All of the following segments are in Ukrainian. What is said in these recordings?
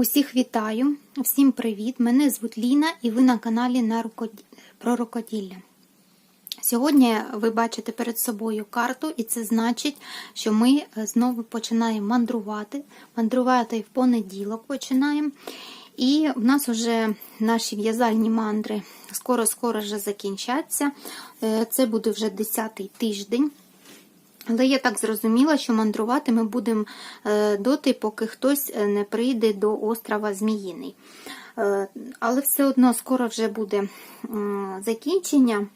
Усіх вітаю, всім привіт! Мене звуть Ліна і ви на каналі на рукоді- про рукоділля. Сьогодні ви бачите перед собою карту, і це значить, що ми е, знову починаємо мандрувати. Мандрувати в понеділок починаємо. І в нас вже наші в'язальні мандри скоро-скоро вже закінчаться. Е, Це буде вже 10-й тиждень. Але я так зрозуміла, що мандрувати ми будемо е, доти, поки хтось е, не прийде до острова Зміїний. Е, Але все одно скоро вже буде закінчення.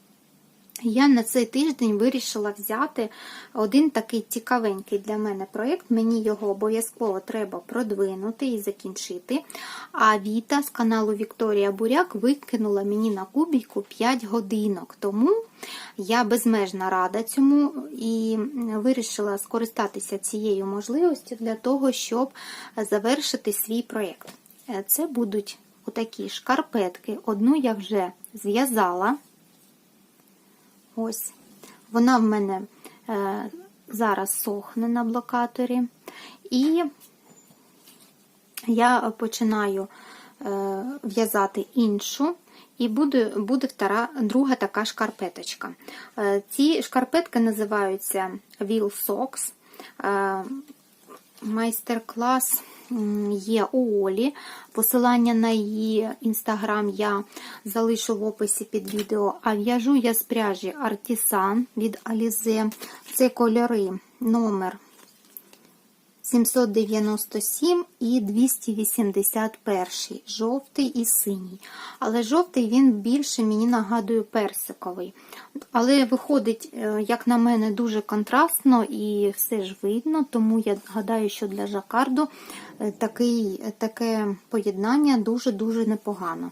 Я на цей тиждень вирішила взяти один такий цікавенький для мене проєкт. Мені його обов'язково треба продвинути і закінчити. А Віта з каналу Вікторія Буряк викинула мені на кубіку 5 годинок. Тому я безмежно рада цьому і вирішила скористатися цією можливістю для того, щоб завершити свій проєкт. Це будуть отакі шкарпетки. Одну я вже зв'язала. Ось. Вона в мене е, зараз сохне на блокаторі. І я починаю е, в'язати іншу, і буде, буде втора, друга така шкарпеточка. Е, ці шкарпетки називаються Wheel Socks. Е, майстер-клас є у Олі. Посилання на її інстаграм я залишу в описі під відео. А в'яжу я з пряжі Артісан від Алізе. Це кольори номер 797 і 281, жовтий і синій. Але жовтий він більше мені нагадує персиковий. Але виходить, е, як на мене, дуже контрастно і все ж видно, тому я гадаю, що для жакарду е, такий, таке поєднання дуже-дуже непогано.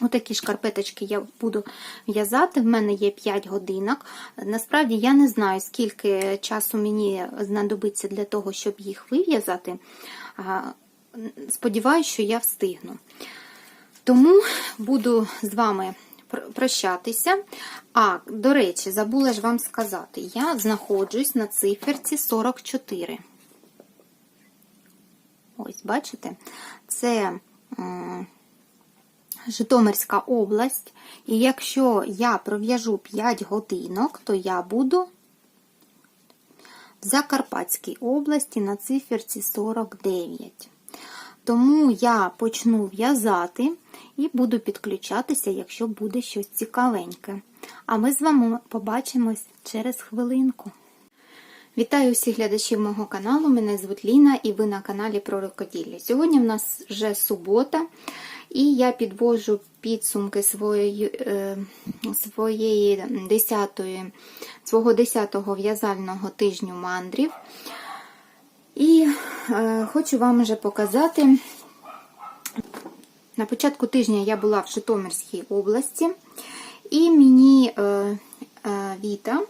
Отакі шкарпеточки я буду в'язати. В мене є 5 годинок. Насправді я не знаю, скільки часу мені знадобиться для того, щоб їх вив'язати. Сподіваюся, що я встигну. Тому буду з вами прощатися. А, до речі, забула ж вам сказати, я знаходжусь на циферці 44. Ось, бачите? Це. Житомирська область, і якщо я пров'яжу 5 годинок, то я буду в Закарпатській області на циферці 49. Тому я почну в'язати і буду підключатися, якщо буде щось цікавеньке. А ми з вами побачимось через хвилинку. Вітаю всіх глядачів мого каналу. Мене звуть Ліна і ви на каналі про рукоділля. Сьогодні в нас вже субота. І я підвожу підсумки своєї е, своєї 10-ї, свого 10-го в'язального тижню мандрів. І е, хочу вам вже показати. На початку тижня я була в Житомирській області, і мені е, е, Віта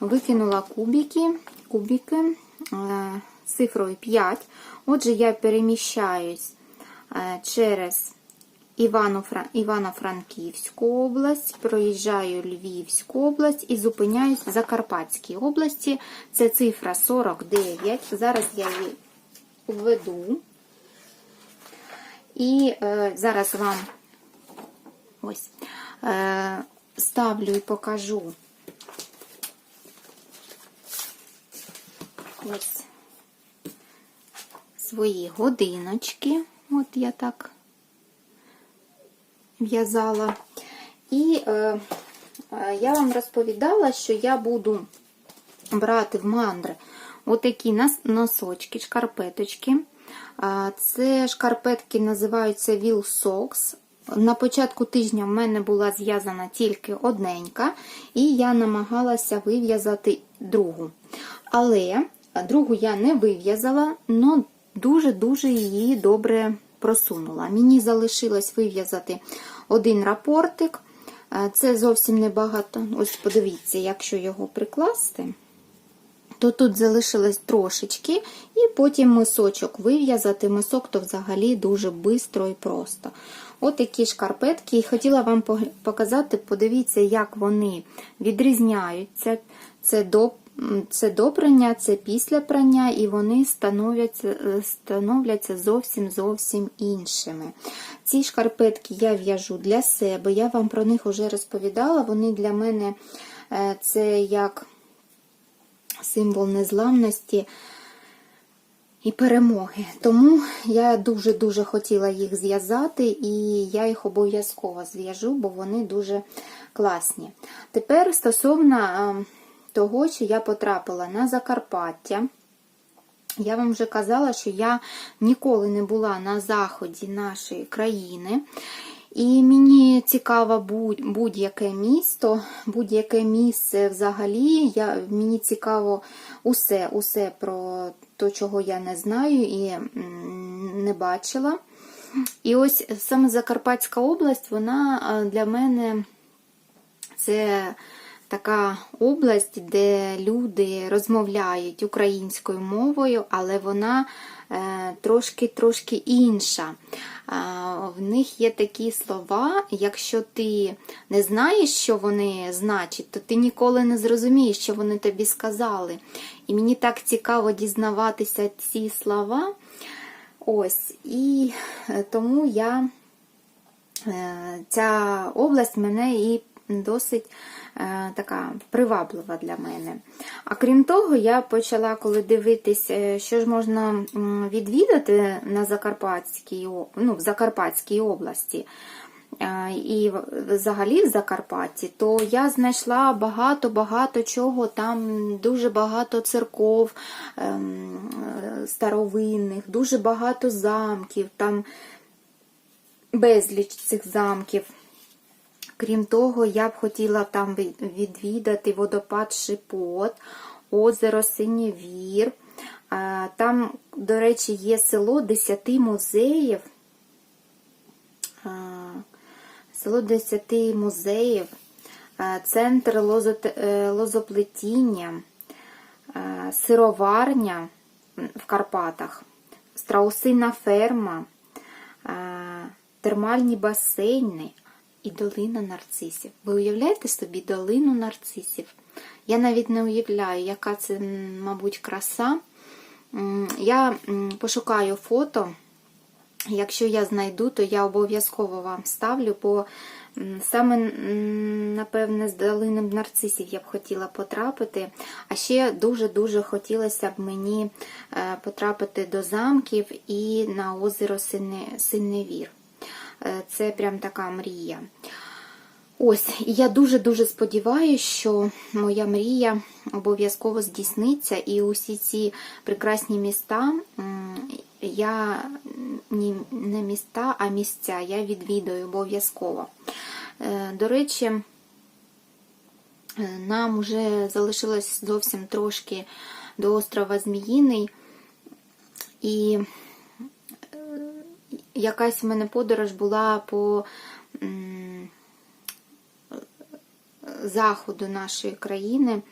викинула кубики, кубики е, цифрою 5. Отже, я переміщаюсь е, через Івано-Франківську область, проїжджаю Львівську область і зупиняюсь в Закарпатській області. Це цифра 49. Зараз я її введу. І е, зараз вам ось е, ставлю і покажу ось свої годиночки. От я так в'язала. І е, е, я вам розповідала, що я буду брати в мандри отакі носочки, шкарпеточки. Це шкарпетки називаються Will Socks. На початку тижня в мене була зв'язана тільки одненька, і я намагалася вив'язати другу. Але другу я не вив'язала, але дуже-дуже її добре просунула. Мені залишилось вив'язати один рапортик. Це зовсім небагато. Ось подивіться, якщо його прикласти, то тут залишилось трошечки, і потім мисочок вив'язати. Мисок то взагалі дуже швидко і просто. От такі шкарпетки. І хотіла вам показати, подивіться, як вони відрізняються. Це до це до прання, це після прання, і вони становляться, е, становляться зовсім зовсім іншими. Ці шкарпетки я в'яжу для себе, я вам про них вже розповідала. Вони для мене е, це як символ незламності і перемоги. Тому я дуже-дуже хотіла їх зв'язати, і я їх обов'язково зв'яжу, бо вони дуже класні. Тепер стосовно е, того, що я потрапила на Закарпаття. Я вам вже казала, що я ніколи не була на заході нашої країни. І мені цікаво будь- будь-яке місто, будь-яке місце взагалі. Я, мені цікаво усе, усе про те, чого я не знаю і не бачила. І ось саме Закарпатська область, вона для мене це така область, де люди розмовляють українською мовою, але вона трошки-трошки інша. В них є такі слова, якщо ти не знаєш, що вони значать, то ти ніколи не зрозумієш, що вони тобі сказали. І мені так цікаво дізнаватися ці слова. Ось, і е, тому я Е, ця область мене і досить е, така приваблива для мене. А крім того, я почала, коли дивитись, е, що ж можна відвідати на Закарпатській, ну, в Закарпатській області. е, І взагалі в Закарпатті, то я знайшла багато-багато чого. Там дуже багато церков ем, старовинних, дуже багато замків. Там безліч цих замків. Крім того, я б хотіла там відвідати водопад Шипот, озеро Синєвір. Там, до речі, є село 10 музеїв. Село 10 музеїв, центр е, лозоплетіння, сироварня в Карпатах, страусина ферма, термальні басейни і долина нарцисів. Ви уявляєте собі долину нарцисів? Я навіть не уявляю, яка це, мабуть, краса. Я пошукаю фото. Якщо я знайду, то я обов'язково вам ставлю, бо саме, напевне, з долини нарцисів я б хотіла потрапити. А ще дуже-дуже хотілося б мені е, потрапити до замків і на озеро Сине- Синевір. Е, Це прям така мрія. Ось, і я дуже-дуже сподіваюся, що моя мрія обов'язково здійсниться, і усі ці прекрасні міста, я не міста, а місця я відвідаю обов'язково. Е, До речі, е, нам вже залишилось зовсім трошки до острова Зміїний, і якась в мене подорож була по заходу нашої країни.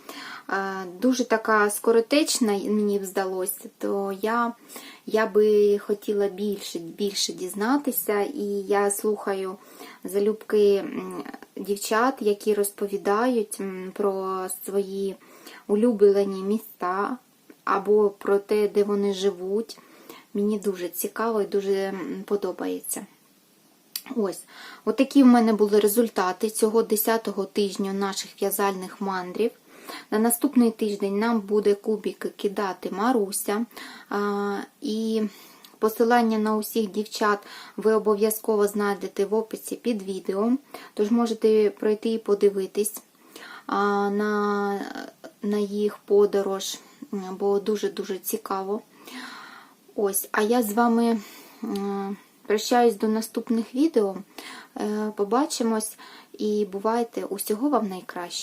Дуже така скоротечна, мені б здалося, то я, я би хотіла більше, більше дізнатися, і я слухаю залюбки дівчат, які розповідають про свої улюблені міста або про те, де вони живуть. Мені дуже цікаво і дуже подобається. Ось, отакі в мене були результати цього 10-го тижня наших в'язальних мандрів. На наступний тиждень нам буде кубики кидати Маруся. І посилання на усіх дівчат ви обов'язково знайдете в описі під відео. Тож можете пройти і подивитись на, на їх подорож, бо дуже-дуже цікаво. Ось, а я з вами прощаюсь до наступних відео. Е, Побачимось і бувайте усього вам найкраще.